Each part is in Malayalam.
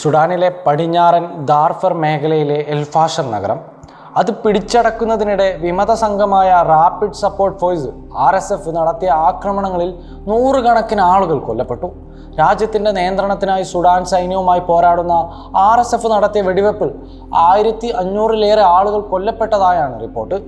സുഡാനിലെ പടിഞ്ഞാറൻ ദാർഫർ മേഖലയിലെ എൽഫാഷർ നഗരം. അത് പിടിച്ചടക്കുന്നതിനിടെ വിമത സംഘമായ rapid support force R S F നടത്തിയ ആക്രമണങ്ങളിൽ നൂറുകണക്കിന് ആളുകൾ കൊല്ലപ്പെട്ടു. രാജ്യത്തിന്റെ നിയന്ത്രണത്തിനായി സുഡാൻ സൈന്യവുമായി പോരാടുന്ന ആർ എസ് എഫ് നടത്തിയ വെടിവെപ്പിൽ ആയിരത്തി അഞ്ഞൂറിലേറെ ആളുകൾ കൊല്ലപ്പെട്ടതായാണ് റിപ്പോർട്ട്.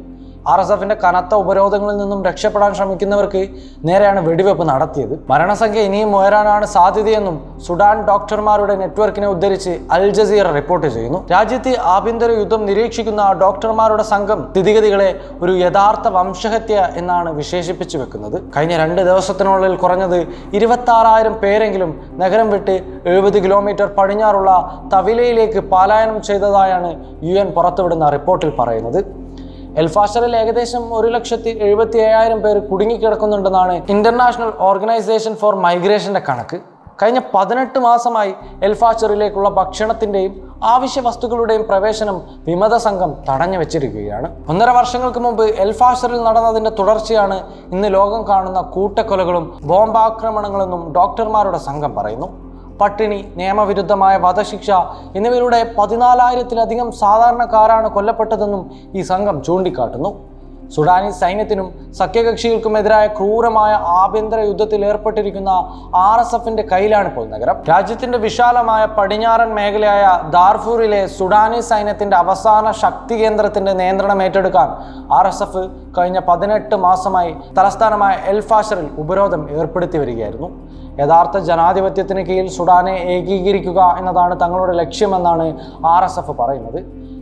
ആർ എസ് എഫിന്റെ കനത്ത ഉപരോധങ്ങളിൽ നിന്നും രക്ഷപ്പെടാൻ ശ്രമിക്കുന്നവർക്ക് നേരെയാണ് വെടിവെപ്പ് നടത്തിയത്. മരണസംഖ്യ ഇനിയും ഉയരാനാണ് സാധ്യതയെന്നും സുഡാൻ ഡോക്ടർമാരുടെ നെറ്റ്വർക്കിനെ ഉദ്ധരിച്ച് അൽ ജസീറ റിപ്പോർട്ട് ചെയ്യുന്നു. രാജ്യത്തെ ആഭ്യന്തര യുദ്ധം നിരീക്ഷിക്കുന്ന ഡോക്ടർമാരുടെ സംഘം സ്ഥിതിഗതികളെ ഒരു യഥാർത്ഥ വംശഹത്യ എന്നാണ് വിശേഷിപ്പിച്ചു വെക്കുന്നത്. കഴിഞ്ഞ രണ്ട് ദിവസത്തിനുള്ളിൽ കുറഞ്ഞത് ഇരുപത്തി ആറായിരം പേരെങ്കിലും നഗരം വിട്ട് എഴുപത് കിലോമീറ്റർ പടിഞ്ഞാറുള്ള തവിലയിലേക്ക് പലായനം ചെയ്തതായാണ് യു എൻ പുറത്തുവിടുന്ന റിപ്പോർട്ടിൽ പറയുന്നത്. എൽഫാഷറിൽ ഏകദേശം ഒരു ലക്ഷത്തി എഴുപത്തി ഏഴായിരം പേർ കുടുങ്ങിക്കിടക്കുന്നുണ്ടെന്നാണ് ഇന്റർനാഷണൽ ഓർഗനൈസേഷൻ ഫോർ മൈഗ്രേഷന്റെ കണക്ക്. കഴിഞ്ഞ പതിനെട്ട് മാസമായി എൽഫാഷറിലേക്കുള്ള ഭക്ഷണത്തിന്റെയും ആവശ്യ വസ്തുക്കളുടെയും പ്രവേശനം വിമത സംഘം തടഞ്ഞു വെച്ചിരിക്കുകയാണ്. ഒന്നര വർഷങ്ങൾക്ക് മുമ്പ് എൽഫാഷറിൽ നടന്നതിന്റെ തുടർച്ചയാണ് ഇന്ന് ലോകം കാണുന്ന കൂട്ടക്കൊലകളും ബോംബാക്രമണങ്ങളെന്നും ഡോക്ടർമാരുടെ സംഘം പറയുന്നു. പട്ടിണി നിയമവിരുദ്ധമായ വധശിക്ഷ എന്നിവയിലൂടെ പതിനാലായിരത്തിലധികം സാധാരണക്കാരാണ് കൊല്ലപ്പെട്ടതെന്നും ഈ സംഘം ചൂണ്ടിക്കാട്ടുന്നു. സുഡാനീസ് സൈന്യത്തിനും സഖ്യകക്ഷികൾക്കുമെതിരായ ക്രൂരമായ ആഭ്യന്തര യുദ്ധത്തിൽ ഏർപ്പെട്ടിരിക്കുന്ന ആർ എസ് എഫിന്റെ കയ്യിലാണിപ്പോൾ നഗരം. രാജ്യത്തിന്റെ വിശാലമായ പടിഞ്ഞാറൻ മേഖലയായ ദാർഫൂറിലെ സുഡാനീസ് സൈന്യത്തിന്റെ അവസാന ശക്തി കേന്ദ്രത്തിന്റെ നിയന്ത്രണം ഏറ്റെടുക്കാൻ ആർ എസ് എഫ് കഴിഞ്ഞ പതിനെട്ട് മാസമായി തലസ്ഥാനമായ എൽഫാഷറിൽ ഉപരോധം ഏർപ്പെടുത്തി വരികയായിരുന്നു. യഥാർത്ഥ ജനാധിപത്യത്തിന് കീഴിൽ സുഡാനെ ഏകീകരിക്കുക എന്നതാണ് തങ്ങളുടെ ലക്ഷ്യമെന്നാണ് ആർ പറയുന്നത്.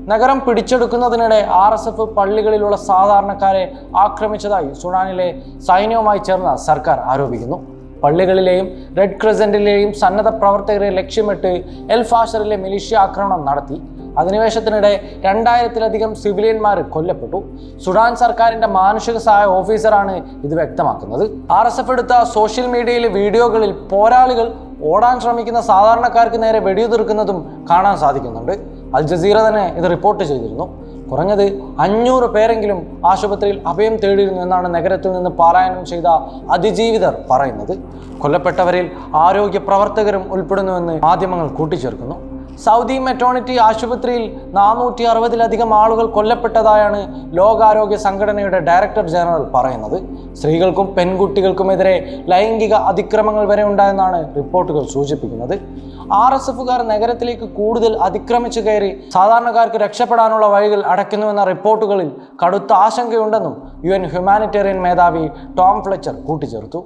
നഗരം പിടിച്ചെടുക്കുന്നതിനിടെ ആർ എസ് എഫ് പള്ളികളിലുള്ള സാധാരണക്കാരെ ആക്രമിച്ചതായി സുഡാനിലെ സൈന്യവുമായി ചേർന്ന സർക്കാർ ആരോപിക്കുന്നു. പള്ളികളിലെയും റെഡ് ക്രസന്റിലെയും സന്നദ്ധ പ്രവർത്തകരെ ലക്ഷ്യമിട്ട് എൽ ഫാഷറിലെ മിലിഷ്യ ആക്രമണം നടത്തി. അധിനിവേശത്തിനിടെ രണ്ടായിരത്തിലധികം സിവിലിയന്മാർ കൊല്ലപ്പെട്ടു. സുഡാൻ സർക്കാരിന്റെ മാനുഷിക സഹായ ഓഫീസറാണ് ഇത് വ്യക്തമാക്കുന്നത്. ആർ എസ് എഫ് എടുത്ത സോഷ്യൽ മീഡിയയിലെ വീഡിയോകളിൽ പോരാളികൾ ഓടാൻ ശ്രമിക്കുന്ന സാധാരണക്കാർക്ക് നേരെ വെടിയുതിർക്കുന്നതും കാണാൻ സാധിക്കുന്നുണ്ട്. അൽ ജസീറ തന്നെ ഇത് റിപ്പോർട്ട് ചെയ്തിരുന്നു. കുറഞ്ഞത് അഞ്ഞൂറ് പേരെങ്കിലും ആശുപത്രിയിൽ അഭയം തേടിയിരുന്നു എന്നാണ് നഗരത്തിൽ നിന്ന് പാലായനം ചെയ്ത അതിജീവിതർ പറയുന്നത്. കൊല്ലപ്പെട്ടവരിൽ ആരോഗ്യ പ്രവർത്തകരും ഉൾപ്പെടുന്നുവെന്ന് മാധ്യമങ്ങൾ കൂട്ടിച്ചേർക്കുന്നു. സൗദി മെറ്റോണിറ്റി ആശുപത്രിയിൽ നാനൂറ്റി അറുപതിലധികം ആളുകൾ കൊല്ലപ്പെട്ടതായാണ് ലോകാരോഗ്യ സംഘടനയുടെ ഡയറക്ടർ ജനറൽ പറയുന്നത്. സ്ത്രീകൾക്കും പെൺകുട്ടികൾക്കുമെതിരെ ലൈംഗിക അതിക്രമങ്ങൾ വരെ ഉണ്ടായെന്നാണ് റിപ്പോർട്ടുകൾ സൂചിപ്പിക്കുന്നത്. ആർ എസ് എഫുകാർ നഗരത്തിലേക്ക് കൂടുതൽ അതിക്രമിച്ചു കയറി സാധാരണക്കാർക്ക് രക്ഷപ്പെടാനുള്ള വഴികൾ അടയ്ക്കുന്നുവെന്ന റിപ്പോർട്ടുകളിൽ കടുത്ത ആശങ്കയുണ്ടെന്നും യു എൻ ഹ്യൂമാനിറ്റേറിയൻ മേധാവി ടോം ഫ്ലെച്ചർ കൂട്ടിച്ചേർത്തു.